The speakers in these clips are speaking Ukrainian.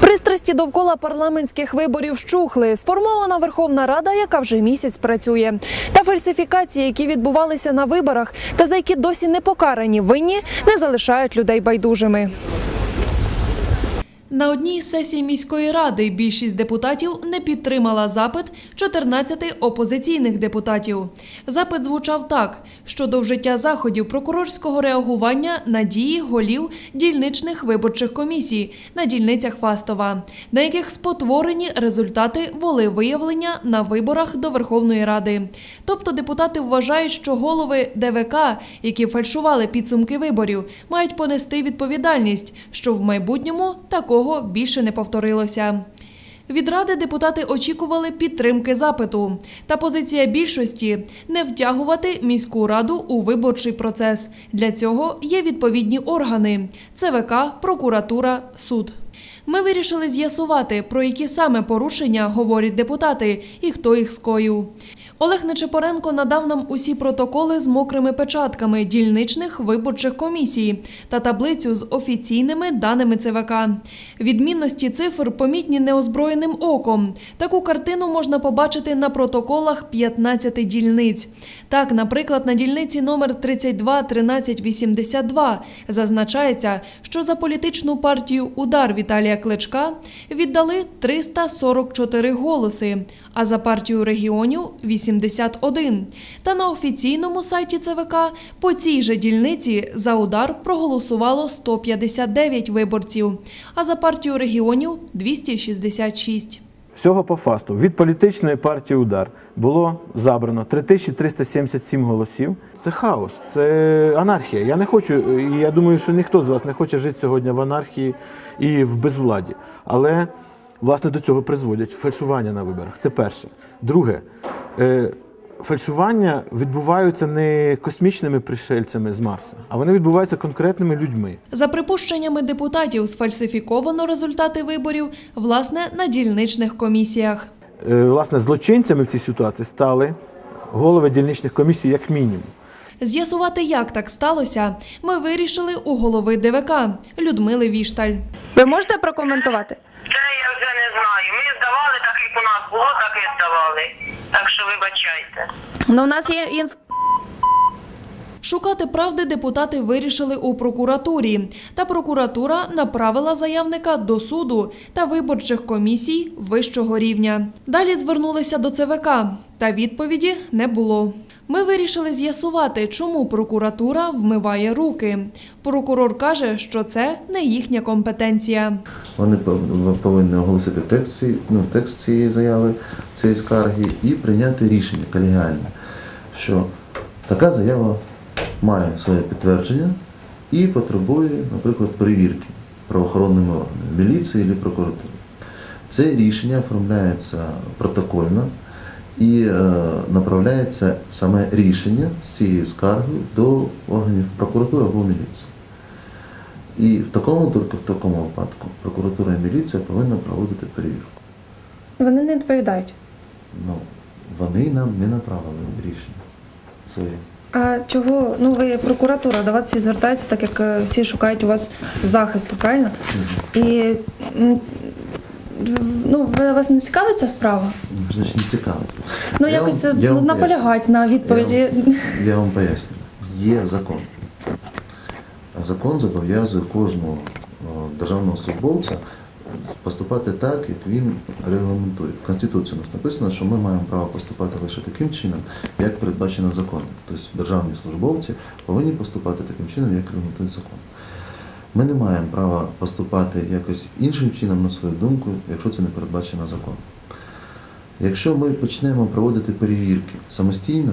Пристрасті довкола парламентських виборів щухли. Сформована Верховна Рада, яка вже місяць працює. Та фальсифікації, які відбувалися на виборах, та за які досі не покарані винні, не залишають людей байдужими. На одній з сесій міської ради більшість депутатів не підтримала запит 14 опозиційних депутатів. Запит звучав так: щодо вжиття заходів прокурорського реагування на дії голів дільничних виборчих комісій на дільницях Фастова, на яких спотворені результати волевиявлення на виборах до Верховної Ради. Тобто депутати вважають, що голови ДВК, які фальшували підсумки виборів, мають понести відповідальність, що в майбутньому такого більше не повторилося. Від ради депутати очікували підтримки запиту. Та позиція більшості не втягувати міську раду у виборчий процес. Для цього є відповідні органи: ЦВК, прокуратура, суд. Ми вирішили з'ясувати, про які саме порушення говорять депутати і хто їх скоїв. Олег Нечепоренко надав нам усі протоколи з мокрими печатками дільничних виборчих комісій та таблицю з офіційними даними ЦВК. Відмінності цифр помітні неозброєним оком. Таку картину можна побачити на протоколах 15 дільниць. Так, наприклад, на дільниці номер 32 13 82 зазначається, що за політичну партію Удар Віталія Кличка віддали 344 голоси, а за партію регіонів 81. Та на офіційному сайті ЦВК по цій же дільниці за удар проголосувало 159 виборців, а за партію регіонів 266. Всього по фасту від політичної партії Удар було забрано 3377 голосів. Це хаос, це анархія. Я не хочу, я думаю, що ніхто з вас не хоче жити сьогодні в анархії і в безвладі. Але власне до цього призводять фальшування на виборах. Це перше. Друге, е, фальшування відбуваються не космічними пришельцями з Марса, а вони відбуваються конкретними людьми. За припущеннями депутатів, сфальсифіковано результати виборів власне на дільничних комісіях. Е, Власне, злочинцями в цій ситуації стали голови дільничних комісій, як мінімум. З'ясувати, як так сталося, ми вирішили у голови ДВК Людмили Вішталь. Ви можете прокоментувати? Це я вже не знаю. Ми здавали так, як у нас було, так і здавали. Так що вибачайте. Ну, у нас є інф... Шукати правди депутати вирішили у прокуратурі, та прокуратура направила заявника до суду та виборчих комісій вищого рівня. Далі звернулися до ЦВК, та відповіді не було. Ми вирішили з'ясувати, чому прокуратура вмиває руки. Прокурор каже, що це не їхня компетенція. Вони повинні оголосити текст, ну, текст цієї заяви, цієї скарги і прийняти рішення колегіальне, що така заява має своє підтвердження і потребує, наприклад, перевірки правоохоронними органами, міліції або прокуратури. Це рішення оформляється протокольно і е, направляється саме рішення з цією скаргою до органів прокуратури або міліції. І в такому тільки в такому випадку прокуратура і міліція повинна проводити перевірку. Вони не відповідають. Ну, вони нам не направили рішення своє. А чого? Ну, ви прокуратура, до вас всі звертаються, так як е, всі шукають у вас захисту, правильно? І ну, вас не цікавить ця справа? Значить, не цікаво. Ну, Я якось вам- я ну, вам наполягать на відповіді. Я вам, я вам поясню. Є закон. А закон зобов'язує кожного державного службовця поступати так, як він регламентує. В Конституції у нас написано, що ми маємо право поступати лише таким чином, як передбачено законом. Тобто державні службовці повинні поступати таким чином, як регламентує закон. Ми не маємо права поступати якось іншим чином на свою думку, якщо це не передбачено законом. Якщо ми почнемо проводити перевірки самостійно,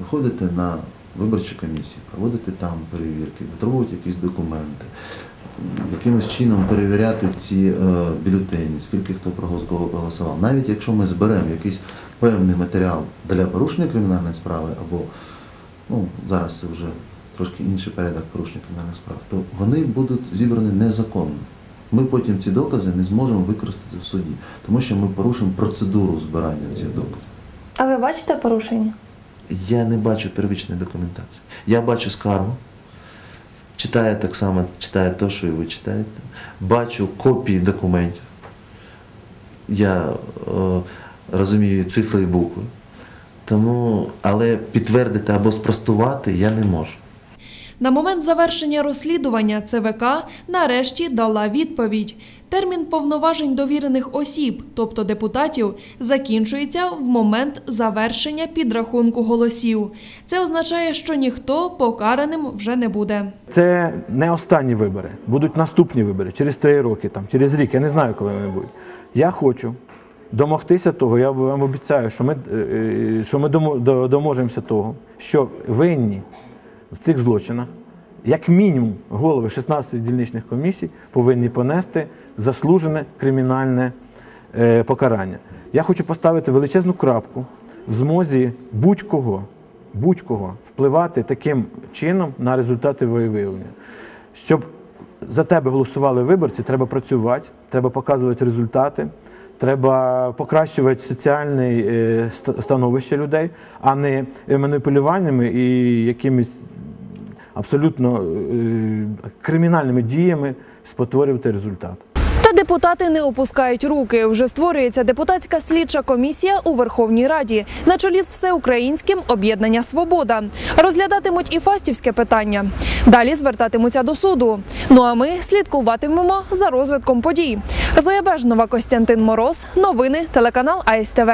виходити на виборчі комісії, проводити там перевірки, витровувати якісь документи, якимось чином перевіряти ці е, бюлетені, скільки хто проголосував. Навіть якщо ми зберемо якийсь певний матеріал для порушення кримінальної справи, або ну, зараз це вже трошки інший порядок порушення кримінальних справ, то вони будуть зібрані незаконно. Ми потім ці докази не зможемо використати в суді, тому що ми порушимо процедуру збирання цих доказів. А ви бачите порушення? Я не бачу первичної документації. Я бачу скаргу, читаю так само, читаю те, що і ви читаєте. Бачу копії документів. Я е, розумію цифри і букви. Тому, але підтвердити або спростувати я не можу. На момент завершення розслідування ЦВК нарешті дала відповідь. Термін повноважень довірених осіб, тобто депутатів, закінчується в момент завершення підрахунку голосів. Це означає, що ніхто покараним вже не буде. Це не останні вибори, будуть наступні вибори через три роки, там, через рік. Я не знаю, коли вони будуть. Я хочу домогтися того, я вам обіцяю, що ми, е, е, що ми доможемося того, що винні в цих злочинах, як мінімум, голови 16 дільничних комісій повинні понести заслужене кримінальне е, покарання. Я хочу поставити величезну крапку в змозі будь-кого, будь-кого впливати таким чином на результати волевиявлення. Щоб за тебе голосували виборці, треба працювати, треба показувати результати, треба покращувати соціальне е, становище людей, а не маніпулюваннями і якимись абсолютно е, кримінальними діями спотворювати результат. Та депутати не опускають руки. Вже створюється депутатська слідча комісія у Верховній Раді на чолі з всеукраїнським об'єднання Свобода. Розглядатимуть і фастівське питання. Далі звертатимуться до суду. Ну а ми слідкуватимемо за розвитком подій. Зоя Бежнова, Костянтин Мороз. Новини телеканал АСТВ.